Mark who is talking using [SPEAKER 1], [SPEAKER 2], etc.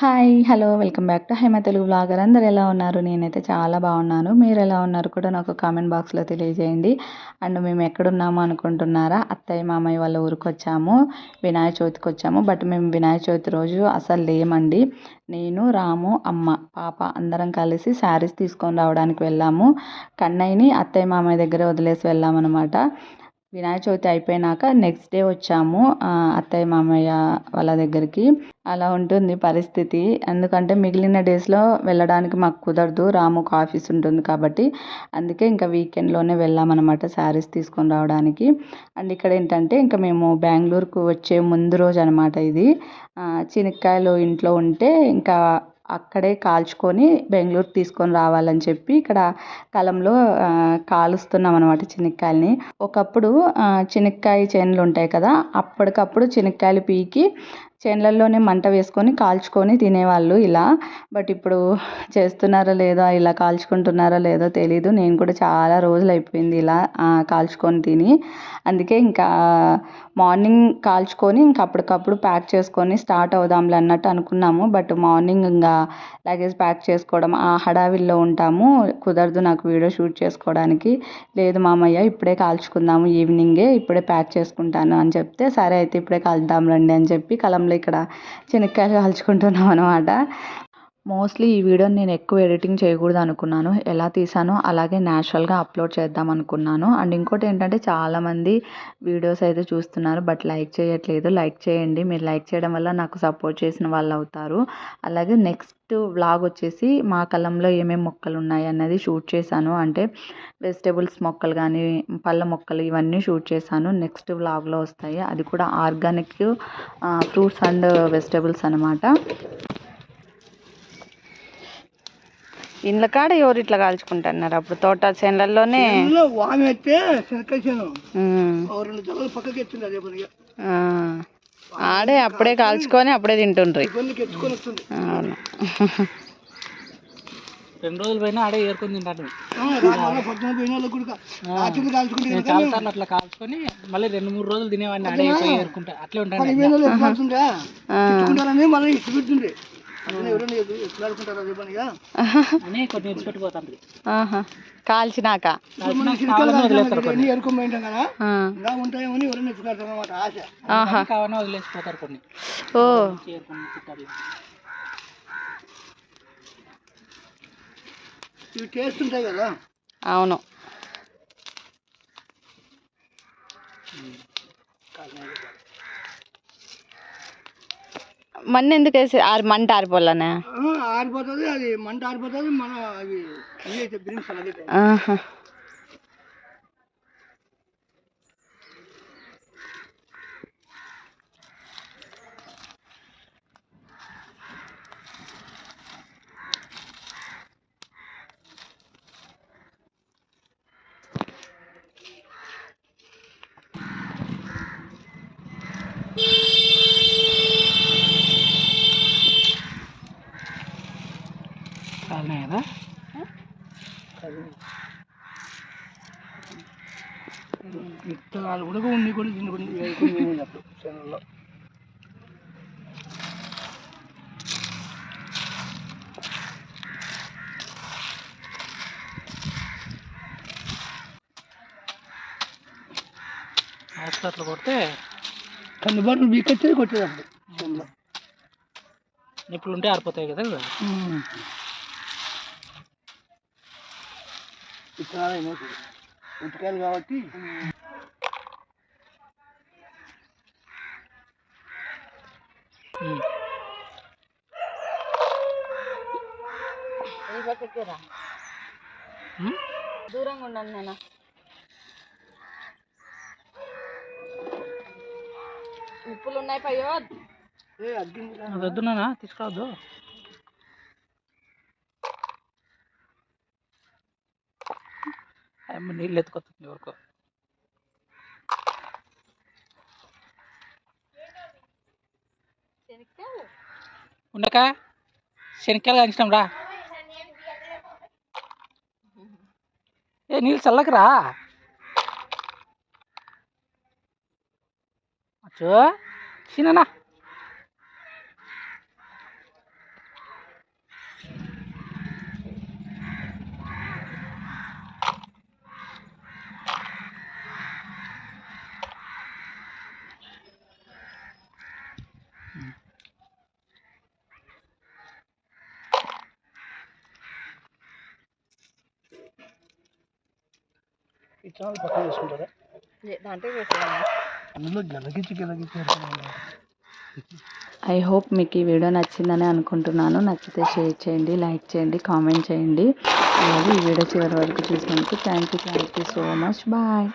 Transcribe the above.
[SPEAKER 1] Hi hello welcome back to Haima Telugu blogger. అందరు ఎలా ఉన్నారు? నేనైతే చాలా బాగున్నాను. మీరు ఎలా ఉన్నారు కూడా నాకు కామెంట్ బాక్స్లో తెలియజేయండి. అండ్ మేము ఎక్కడున్నాము అనుకుంటున్నారా? అత్తయ్య మామయ్య వాళ్ళ ఊరికి వచ్చాము వినాయక చవితికి వచ్చాము బట్ మేము వినాయక చవితి రోజు అసలు లేమండి. నేను రాము అమ్మ పాప అందరం కలిసి శారీస్ తీసుకొని రావడానికి వెళ్ళాము. కన్నయ్యని అత్తయ్య మామయ్య దగ్గర వదిలేసి వెళ్ళామన్నమాట. వినాయక చవితి అయిపోయినాక నెక్స్ట్ డే వచ్చాము అత్తయ్య మామయ్య వాళ్ళ దగ్గరికి. అలా ఉంటుంది పరిస్థితి. ఎందుకంటే మిగిలిన డేస్లో వెళ్ళడానికి మాకు కుదరదు. రాముకు ఆఫీస్ ఉంటుంది కాబట్టి. అందుకే ఇంకా వీకెండ్లోనే వెళ్ళామన్నమాట శారీస్ తీసుకొని రావడానికి. అండ్ ఇక్కడ ఏంటంటే ఇంకా మేము బెంగళూరుకు వచ్చే ముందు రోజు అనమాట ఇది. శనక్కాయలు ఇంట్లో ఉంటే ఇంకా అక్కడే కాల్చుకొని బెంగళూరు తీసుకొని రావాలని చెప్పి ఇక్కడ కలంలో కాలుస్తున్నాం అనమాట చెనక్కాయలని. ఒకప్పుడు చెనక్కాయ చేనులు ఉంటాయి కదా అప్పటికప్పుడు చెనక్కాయలు పీకి చేనులలోనే మంట వేసుకొని కాల్చుకొని తినేవాళ్ళు ఇలా. బట్ ఇప్పుడు చేస్తున్నారో లేదో ఇలా కాల్చుకుంటున్నారో లేదో తెలీదు. నేను కూడా చాలా రోజులు అయిపోయింది ఇలా కాల్చుకొని తిని. అందుకే ఇంకా మార్నింగ్ కాల్చుకొని ఇంకా అప్పటికప్పుడు ప్యాక్ చేసుకొని స్టార్ట్ అవుదాంలే అన్నట్టు అనుకున్నాము. బట్ మార్నింగ్ ఇంకా లగేజ్ ప్యాక్ చేసుకోవడం ఆ హడావిల్లో ఉంటాము. కుదరదు నాకు వీడియో షూట్ చేసుకోవడానికి. లేదు మామయ్య ఇప్పుడే కాల్చుకుందాము ఈవినింగే ఇప్పుడే ప్యాక్ చేసుకుంటాను అని చెప్తే సరే అయితే ఇప్పుడే కలుద్దాం రండి అని చెప్పి కలం ఇక్కడ చెనక్కాయలు కాల్చుకుంటున్నాం అనమాట మోస్ట్లీ ఈ వీడియోని నేను ఎక్కువ ఎడిటింగ్ చేయకూడదు అనుకున్నాను. ఎలా తీసానో అలాగే న్యాచురల్గా అప్లోడ్ చేద్దాం అనుకున్నాను. అండ్ ఇంకోటి ఏంటంటే చాలామంది వీడియోస్ అయితే చూస్తున్నారు బట్ లైక్ చేయట్లేదు. లైక్ చేయండి. మీరు లైక్ చేయడం వల్ల నాకు సపోర్ట్ చేసిన వాళ్ళు అవుతారు. అలాగే నెక్స్ట్ వ్లాగ్ వచ్చేసి మా కలంలో ఏమేమి మొక్కలు ఉన్నాయి అన్నది షూట్ చేశాను. అంటే వెజిటేబుల్స్ మొక్కలు కానీ పళ్ళ మొక్కలు ఇవన్నీ షూట్ చేశాను. నెక్స్ట్ వ్లాగ్లో వస్తాయి. అది కూడా ఆర్గానిక్ ఫ్రూట్స్ అండ్ వెజిటేబుల్స్ అనమాట ఇండ్ల కాడ ఎవరు ఇట్లా కాల్చుకుంటున్నారు? అప్పుడు తోట చేనులలోనే
[SPEAKER 2] వామి అయితే శనక్కాయ చేను. రెండు జల్లలు పక్కకి ఎత్తుంది అదే పనిగా
[SPEAKER 1] ఆడే అప్పుడే కాల్చుకొని అప్పుడే తింటుండ్రి. అవును.
[SPEAKER 2] రెండు రోజులు పోయినా ఆడే ఏరుకొని తింటాను చాలా సార్లు అట్లా కాల్చుకొని మళ్ళీ రెండు మూడు రోజులు తినేవాడిని ఆడే ఏరుకుంటా అట్లే ఉంటాను
[SPEAKER 1] కాల్చినాక.
[SPEAKER 2] వదిలేసిపోతారు కొన్ని.
[SPEAKER 1] ఓ.
[SPEAKER 2] ఇవి టేస్ట్ ఉంటాయి కదా.
[SPEAKER 1] అవును. మన్ను ఎందుకు వేసి ఆరి మంట ఆరిపోలనే
[SPEAKER 2] ఆరిపోతుంది అది మంట ఆరిపోతుంది మన అవి కాలినాయి కదా విత్తనాలు కూడా ఉండి కొన్ని తిని కొన్ని. అప్పుడు చేనుల్లో హాస్పిటల్ కొడితే కందుబాటులు బీకొచ్చేది కొట్టేది అప్పుడు. చేనులో నిప్పులు ఉంటే ఆరిపోతాయి కదా విత్తనాలు ఉతికాయలు కాబట్టి
[SPEAKER 1] దూరంగా ఉండండి నేను నిప్పులు ఉన్నాయి పయ్యో
[SPEAKER 2] వద్దునా తీసుకురావద్దు. అమ్మ నీళ్ళు ఎత్తుకొస్తుంది ఎవరికో. ఉండక? శనక్కాయలు కాంచినాం రా. ఏ నీళ్ళు చల్లకరా అచ్చు. చిన్ననా? ఇచ్చిన పక్కన వేసుకుంటారా?
[SPEAKER 1] దాంట్లో
[SPEAKER 2] అందులో
[SPEAKER 1] ఐ హోప్ మీకు ఈ వీడియో నచ్చిందని అనుకుంటున్నాను. నచ్చితే షేర్ చేయండి లైక్ చేయండి కామెంట్ చేయండి. అలాగే ఈ వీడియో చివరి వరకు చూసినందుకు thank you thank you so much bye